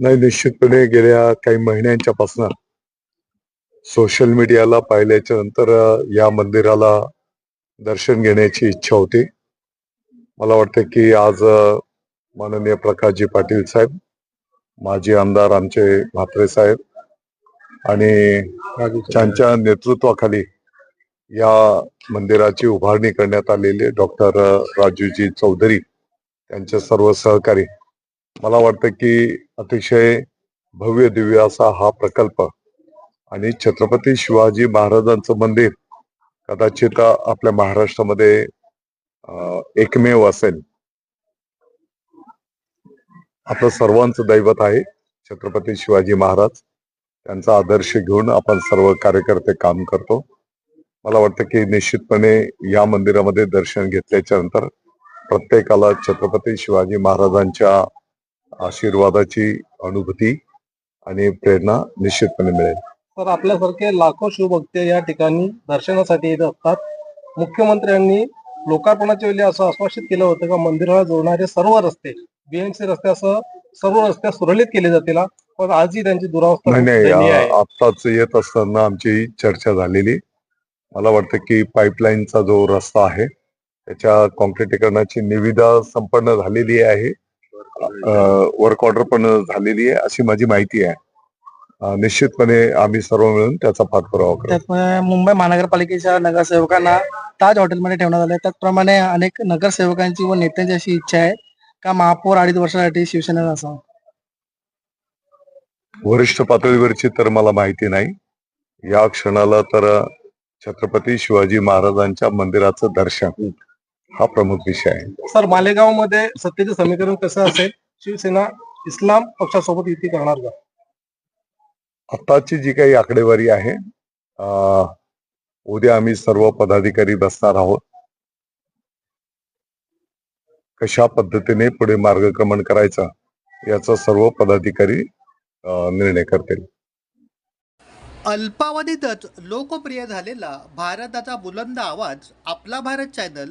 नाही निश्चितपणे गेल्या काही महिन्यांच्या पासून सोशल मीडियाला पाहिल्याच्या नंतर या मंदिराला दर्शन घेण्याची इच्छा होती. मला वाटतं की आज माननीय प्रकाशजी पाटील साहेब माजी आमदार आमचे म्हात्रे साहेब आणि त्यांच्या नेतृत्वाखाली या मंदिराची उभारणी करण्यात आलेली डॉक्टर राजूजी चौधरी त्यांचे सर्व सहकारी मला वाटतं की अतिशय भव्य दिव्य असा हा प्रकल्प आणि छत्रपती शिवाजी महाराजांचं मंदिर कदाचित आपल्या महाराष्ट्रामध्ये एकमेव असेल. आपलं सर्वांचं दैवत आहे छत्रपती शिवाजी महाराज. त्यांचा आदर्श घेऊन आपण सर्व कार्यकर्ते काम करतो. मला वाटतं की निश्चितपणे या मंदिरामध्ये दर्शन घेतल्याच्या नंतर प्रत्येकाला छत्रपती शिवाजी महाराजांच्या आशीर्वादाची अनुभूती आणि प्रेरणा निश्चितपणे मिळेल. तर आपल्यासारखे लाखो शिवभक्त या ठिकाणी दर्शनासाठी येत असतात. मुख्यमंत्र्यांनी लोकार्पणाच्या वेळी असं आश्वासित केलं होतं का मंदिराला जोडणारे सर्व रस्ते बीएमसी रस्त्यासह सर्व रस्ते सुरळीत केले जातील. पण आजही त्यांची दुरावस्था नाही आत्ताच येत असताना आमची चर्चा झालेली. मला वाटतं की पाईपलाईनचा जो रस्ता आहे त्याच्या कॉन्क्रिटीकरणाची निविदा संपन्न झालेली आहे. वर्क ऑर्डर पण झालेली आहे अशी माझी माहिती आहे. निश्चितपणे आम्ही सर्व मिळून त्याचा पाठपुरावा करू. मुंबई महानगरपालिकेच्या नगरसेवकांना ताज हॉटेलमध्ये ठेवण्यात आले त्याचप्रमाणे अनेक नगरसेवकांची व नेत्यांची अशी इच्छा आहे का महापौर अडीच वर्षासाठी शिवसेनेत असावं? वरिष्ठ पातळीवरची तर मला माहिती नाही. या क्षणाला तर छत्रपती शिवाजी महाराजांच्या मंदिराचं दर्शन. हा प्रमुख विषय आहे. सर मालेगावमध्ये सत्तेचे समीकरण कसं असेल? शिवसेना इस्लाम पक्षासोबत युती करणार का? आताची जी काही आकडेवारी आहे उद्या आम्ही सर्व पदाधिकारी बसणार आहोत. कशा पद्धतीने पुढे मार्गक्रमण करायचं याचा सर्व पदाधिकारी निर्णय करतील. अल्पावधीतच लोकप्रिय झालेला भारताचा बुलंद आवाज आपला Bharat channel